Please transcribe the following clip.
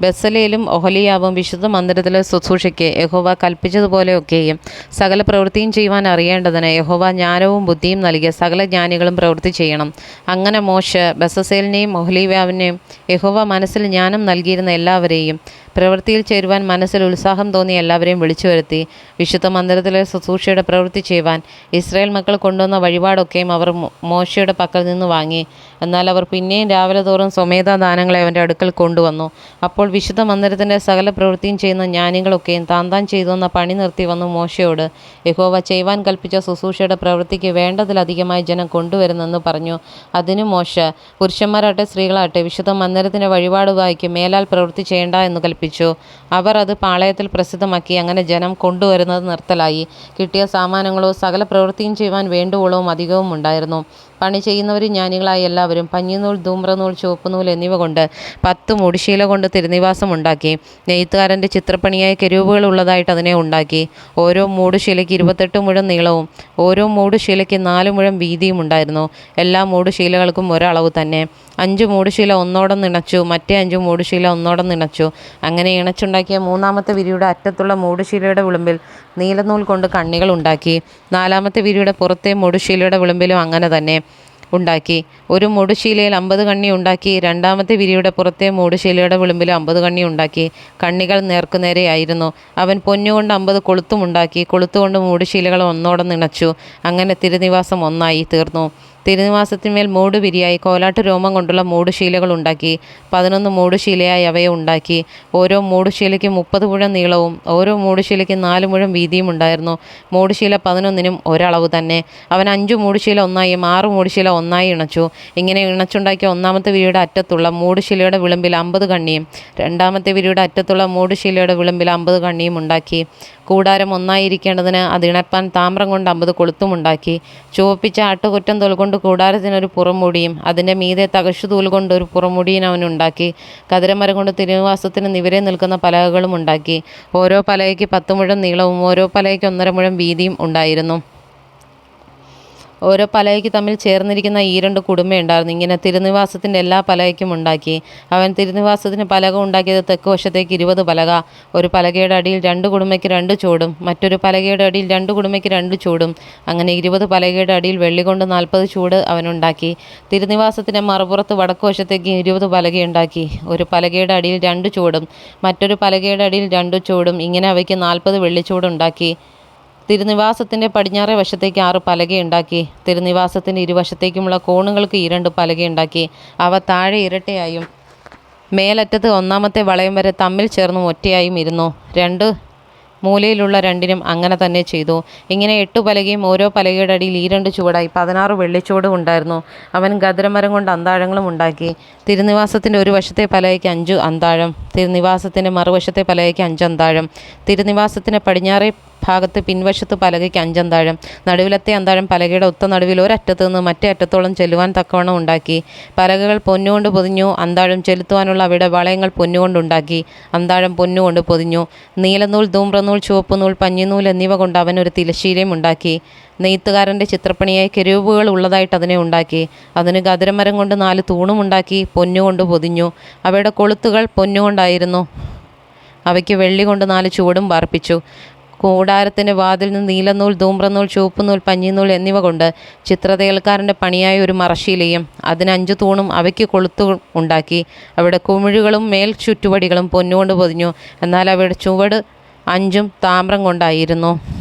ബെസലേലും ഒഹലിയാവും വിശുദ്ധ മന്ദിരത്തിലെ ശുശ്രൂഷയ്ക്ക് യഹോവ കൽപ്പിച്ചതുപോലെയൊക്കെയും സകല പ്രവൃത്തിയും ചെയ്യുവാൻ അറിയേണ്ടതിന് യഹോവ ജ്ഞാനവും ബുദ്ധിയും നൽകിയ സകല ജ്ഞാനികളും പ്രവൃത്തി ചെയ്യണം. അങ്ങനെ മോശ ബസസേലിനെയും ഒഹലിയാവിനെയും യഹോവ മനസ്സിൽ ജ്ഞാനം നൽകിയിരുന്ന എല്ലാവരെയും പ്രവൃത്തിയിൽ ചേരുവാൻ മനസ്സിൽ ഉത്സാഹം തോന്നി എല്ലാവരെയും വിളിച്ചു വരുത്തി. വിശുദ്ധ മന്ദിരത്തിലെ ശുശ്രൂഷയുടെ പ്രവൃത്തി ചെയ്യുവാൻ ഇസ്രായേൽ മക്കൾ കൊണ്ടുവന്ന വഴിപാടൊക്കെയും അവർ മോശയുടെ പക്കൽ നിന്ന് വാങ്ങി. എന്നാൽ അവർ പിന്നെയും രാവിലെ തോറും സ്വമേധാ ദാനങ്ങളെ അവന്റെ അടുക്കൽ കൊണ്ടുവന്നു. അപ്പോൾ വിശുദ്ധ മന്ദിരത്തിന്റെ സകല പ്രവൃത്തിയും ചെയ്യുന്ന ജ്ഞാനികളൊക്കെയും താൻ താൻ ചെയ്തു വന്ന പണി നിർത്തി വന്നു മോശയോട്. യഹോവ ചെയ്യുവാൻ കൽപ്പിച്ച ശുശ്രൂഷയുടെ പ്രവൃത്തിക്ക് വേണ്ടതിലധികമായി ജനം കൊണ്ടുവരുന്നെന്ന് പറഞ്ഞു. അതിനു മോശ പുരുഷന്മാരാട്ടെ സ്ത്രീകളാട്ടെ വിശുദ്ധ മന്ദിരത്തിന്റെ വഴിപാട് വായിക്കും മേലാൽ പ്രവൃത്തി ചെയ്യേണ്ട എന്ന് കൽപ്പിച്ചു. അവർ അത് പാളയത്തിൽ പ്രസിദ്ധമാക്കി. അങ്ങനെ ജനം കൊണ്ടുവരുന്നത് നിർത്തലായി. കിട്ടിയ സാമാനങ്ങളോ സകല പ്രവൃത്തിയും ചെയ്യുവാൻ വേണ്ടുവോളവും അധികവും ഉണ്ടായിരുന്നു. പണി ചെയ്യുന്നവരും ജ്ഞാനികളായ എല്ലാവരും പഞ്ഞിനൂൽ ധൂമ്രനൂൽ ചുവപ്പുനൂൽ എന്നിവ കൊണ്ട് പത്ത് മുടിശീല കൊണ്ട് തിരുനിവാസം ഉണ്ടാക്കി. നെയ്ത്തുകാരന്റെ ചിത്രപ്പണിയായ കെരൂപുകൾ ഉള്ളതായിട്ട് അതിനെ ഉണ്ടാക്കി. ഓരോ മൂടുശീലയ്ക്ക് ഇരുപത്തെട്ട് മുഴം നീളവും ഓരോ മൂടുശീലയ്ക്ക് നാല് മുഴം വീതിയും ഉണ്ടായിരുന്നു. എല്ലാ മൂടുശീലകൾക്കും ഒരളവ് തന്നെ. അഞ്ച് മൂടുശീല ഒന്നോടം നിണച്ചു മറ്റേ അഞ്ച് മൂടുശീല ഒന്നോടം നിണച്ചു. അങ്ങനെ ഇണച്ചുണ്ടാക്കിയ മൂന്നാമത്തെ വിരിയുടെ അറ്റത്തുള്ള മൂടുശീലയുടെ വിളുമ്പിൽ നീലനൂൽ കൊണ്ട് കണ്ണികൾ ഉണ്ടാക്കി. നാലാമത്തെ വിരിയുടെ പുറത്തെ മൂടുശീലയുടെ വിളുമ്പിലും അങ്ങനെ തന്നെ ഉണ്ടാക്കി. ഒരു മൂടുശീലയിൽ അമ്പത് കണ്ണി ഉണ്ടാക്കി. രണ്ടാമത്തെ വിരിയുടെ പുറത്തെ മൂടുശീലയുടെ വിളുമ്പിലും അമ്പത് കണ്ണി ഉണ്ടാക്കി. കണ്ണികൾ നേർക്കുനേരെയായിരുന്നു. അവൻ പൊന്നുകൊണ്ട് അമ്പത് കൊളുത്തും ഉണ്ടാക്കി. കൊളുത്തുകൊണ്ട് മൂടുശീലകൾ ഒന്നോടെ നിണച്ചു. അങ്ങനെ തിരുനിവാസം ഒന്നായി തീർന്നു. തിരുനിവാസത്തിന്മേൽ മൂട് വിരിയായി കോലാട്ട് രോമം കൊണ്ടുള്ള മൂടുശീലകൾ ഉണ്ടാക്കി പതിനൊന്ന് മൂടുശീലയായി അവയെ ഉണ്ടാക്കി. ഓരോ മൂടുശീലയ്ക്കും മുപ്പത് മുഴം നീളവും ഓരോ മൂടുശീലയ്ക്കും നാല് മുഴം വീതിയും ഉണ്ടായിരുന്നു. മൂടുശീല പതിനൊന്നിനും ഒരളവ് തന്നെ. അവൻ അഞ്ചു മൂടുശീല ഒന്നായും ആറ് മൂടുശീല ഒന്നായി ഇണച്ചു. ഇങ്ങനെ ഇണച്ചുണ്ടാക്കിയ ഒന്നാമത്തെ വിരിയുടെ അറ്റത്തുള്ള മൂടുശീലയുടെ വിളിമ്പിൽ അമ്പത് കണ്ണിയും രണ്ടാമത്തെ വിരിയുടെ അറ്റത്തുള്ള മൂടുശീലയുടെ വിളിമ്പിൽ അമ്പത് കണ്ണിയും ഉണ്ടാക്കി. കൂടാരം ഒന്നായിരിക്കേണ്ടതിന് അതിണപ്പാൻ താമ്രം കൊണ്ട് അമ്പത് കൊളുത്തുമുണ്ടാക്കി. ചുവപ്പിച്ച ആട്ടുകുറ്റം തോൽ കൊണ്ട് കൂടാരത്തിനൊരു പുറമുടിയും അതിന്റെ മീതെ തകശു തൂൽ കൊണ്ട് ഒരു പുറമുടിയും അവൻ ഉണ്ടാക്കി കതിരമരം കൊണ്ട് തിരുവാസത്തിന് നിവരെ നിൽക്കുന്ന പലകകളും ഉണ്ടാക്കി. ഓരോ പലകയ്ക്ക് പത്ത് മുഴം നീളവും ഓരോ പലകയ്ക്ക് ഒന്നര മുഴം വീതിയും ഉണ്ടായിരുന്നു. ഓരോ പലകയ്ക്ക് തമ്മിൽ ചേർന്നിരിക്കുന്ന ഈ രണ്ട് കുടുംബയുണ്ടായിരുന്നു. ഇങ്ങനെ തിരുനിവാസത്തിന്റെ എല്ലാ പലകയ്ക്കും ഉണ്ടാക്കി. അവൻ തിരുനിവാസത്തിന് പലക ഉണ്ടാക്കിയത് തെക്ക് വശത്തേക്ക് ഇരുപത് പലക. ഒരു പലകയുടെ അടിയിൽ രണ്ട് കുടുംബയ്ക്ക് രണ്ട് ചൂടും. മറ്റൊരു പലകയുടെ അടിയിൽ രണ്ട് കുടുംബയ്ക്ക് രണ്ട് ചൂടും. അങ്ങനെ ഇരുപത് പലകയുടെ അടിയിൽ വെള്ളി കൊണ്ട് നാൽപ്പത് ചൂട് അവനുണ്ടാക്കി തിരുനിവാസത്തിന്റെ മറുപുറത്ത് വടക്ക് വശത്തേക്ക് ഇരുപത് പലകയുണ്ടാക്കി ഒരു പലകയുടെ അടിയിൽ രണ്ട് ചൂടും. മറ്റൊരു പലകയുടെ അടിയിൽ രണ്ട് ചൂടും. ഇങ്ങനെ അവയ്ക്ക് നാൽപ്പത് വെള്ളിച്ചൂടുണ്ടാക്കി തിരുനിവാസത്തിന്റെ പടിഞ്ഞാറേ വശത്തേക്ക് ആറ് പലകയുണ്ടാക്കി. തിരുനിവാസത്തിന്റെ ഇരുവശത്തേക്കുമുള്ള കോണുകൾക്ക് ഈ രണ്ട് പലകയുണ്ടാക്കി. അവ താഴെ ഇരട്ടയായും മേലറ്റത്ത് ഒന്നാമത്തെ വളയം വരെ തമ്മിൽ ചേർന്നും ഒറ്റയായും ഇരുന്നു. രണ്ട് മൂലയിലുള്ള രണ്ടിനും അങ്ങനെ തന്നെ ചെയ്തു. ഇങ്ങനെ എട്ട് പലകയും ഓരോ പലകയുടെ അടിയിൽ ഈ രണ്ട് ചുവടായി പതിനാറ് വെള്ളിച്ചുവടും ഉണ്ടായിരുന്നു. അവൻ ഗദരമരം കൊണ്ട് അന്താഴങ്ങളും ഉണ്ടാക്കി. തിരുനിവാസത്തിന്റെ ഒരു വശത്തെ പലകയ്ക്ക് അഞ്ച് അന്താഴം തിരുനിവാസത്തിന്റെ മറുവശത്തെ പലകയ്ക്ക് അഞ്ച് അന്താഴം തിരുനിവാസത്തിന്റെ പടിഞ്ഞാറേ ഭാഗത്ത് പിൻവശത്ത് പലകയ്ക്ക് അഞ്ചന്താഴം നടുവിലത്തെ അന്താഴം പലകയുടെ ഒത്ത നടുവിൽ ഒരറ്റത്ത് നിന്ന് മറ്റേ അറ്റത്തോളം ചെല്ലുവാൻ തക്കവണ്ണം ഉണ്ടാക്കി. പലകകൾ പൊന്നുകൊണ്ട് പൊതിഞ്ഞു അന്താഴം ചെലുത്തുവാനുള്ള അവിടെ വളയങ്ങൾ പൊന്നുകൊണ്ടുണ്ടാക്കി അന്താഴം പൊന്നുകൊണ്ട് പൊതിഞ്ഞു. നീലനൂൽ ധൂമ്രനൂൽ ചുവപ്പുനൂൽ പഞ്ഞിനൂൽ എന്നിവ കൊണ്ട് അവൻ ഒരു തിലശീലയും ഉണ്ടാക്കി. നെയ്ത്തുകാരന്റെ ചിത്രപ്പണിയായി കെരൂബുകൾ ഉള്ളതായിട്ട് അതിനെ ഉണ്ടാക്കി. അതിന് ഗതിരമരം കൊണ്ട് നാല് തൂണും ഉണ്ടാക്കി പൊന്നുകൊണ്ട് പൊതിഞ്ഞു. അവയുടെ കൊളുത്തുകൾ പൊന്നുകൊണ്ടായിരുന്നു. അവയ്ക്ക് വെള്ളി കൊണ്ട് നാല് ചുവടും വാർപ്പിച്ചു കൂടാരത്തിന്റെ വാതിൽ നിന്ന് നീലനൂൽ ധൂമ്രനൂൽ ചുവപ്പുനൂൽ പഞ്ഞിനൂൽ എന്നിവ കൊണ്ട് ചിത്രതേൽക്കാരന്റെ പണിയായ ഒരു മറശ്ശീലയും അതിന് അഞ്ചു തൂണും അവയ്ക്ക് കൊളുത്തു ഉണ്ടാക്കി. അവിടെ കുമിഴുകളും മേൽ ചുറ്റുപടികളും പൊന്നുകൊണ്ട് പൊതിഞ്ഞു. എന്നാൽ അവയുടെ ചുവട് അഞ്ചും താമ്രം കൊണ്ടായിരുന്നു.